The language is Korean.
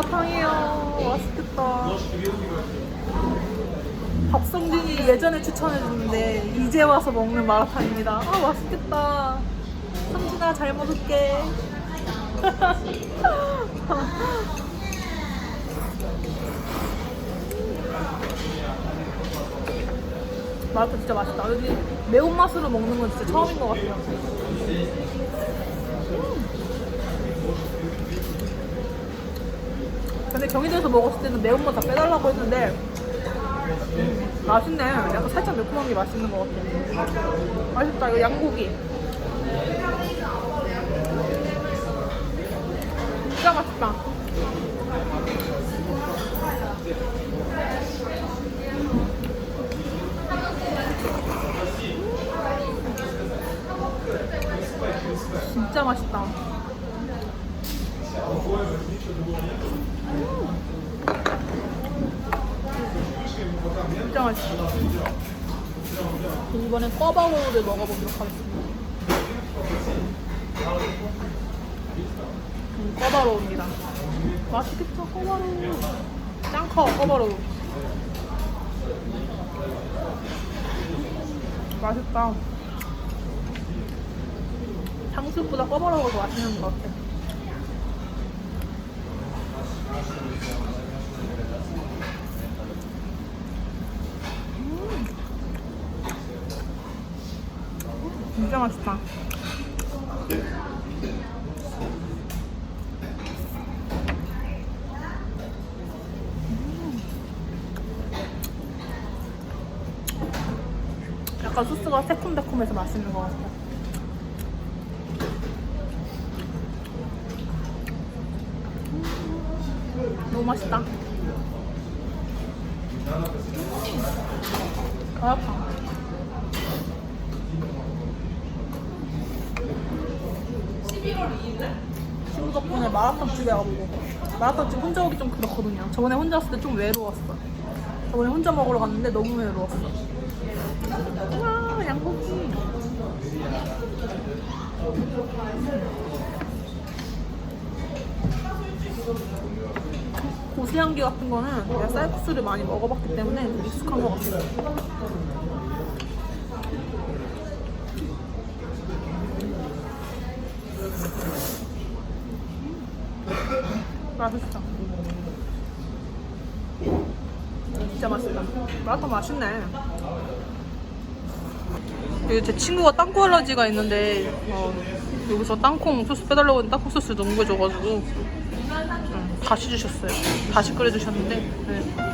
마라탕이요. 맛있겠다. 박성준이 예전에 추천해줬는데 이제 와서 먹는 마라탕입니다. 아 맛있겠다. 성준아 잘 먹을게. 마라탕 진짜 맛있다. 여기 매운맛으로 먹는 건 진짜 처음인 것 같아요. 근데 경희도에서 먹었을 때는 매운맛 다 빼달라고 했는데 음, 맛있네. 약간 살짝 매콤한 게 맛있는 것 같아. 맛있다. 이거 양고기. 진짜 맛있다. 진짜 맛있다. 진짜 맛있어. 이번엔 꿔바로우를 먹어보도록 하겠습니다. 음, 꿔바로우입니다. 맛있겠죠, 꿔바로우. 짱커, 꿔바로우. 맛있다. 탕수육보다 꿔바로우가 더 맛있는 것 같아. 진짜 맛있다. 약간 소스가 새콤달콤해서 맛있는 것 같아요. 음, 너무 맛있다. 마라탕. 친구 덕분에 마라탕 집에 가보고 마라탕 집 혼자 오기 좀 그렇거든요. 저번에 혼자 왔을 때 좀 외로웠어. 저번에 혼자 먹으러 갔는데 너무 외로웠어. 와 양고기. 고수향기 같은 거는 내가 쌀국수를 많이 먹어봤기 때문에 익숙한 것 같아요 맛있어. 진짜 맛있다. 마라탕 맛있네. 여기 제 친구가 땅콩 알러지가 있는데 어, 여기서 땅콩 소스 빼달라고 했는데 땅콩 소스 너무 해줘가지고 음, 다시 주셨어요. 다시 끓여주셨는데 네.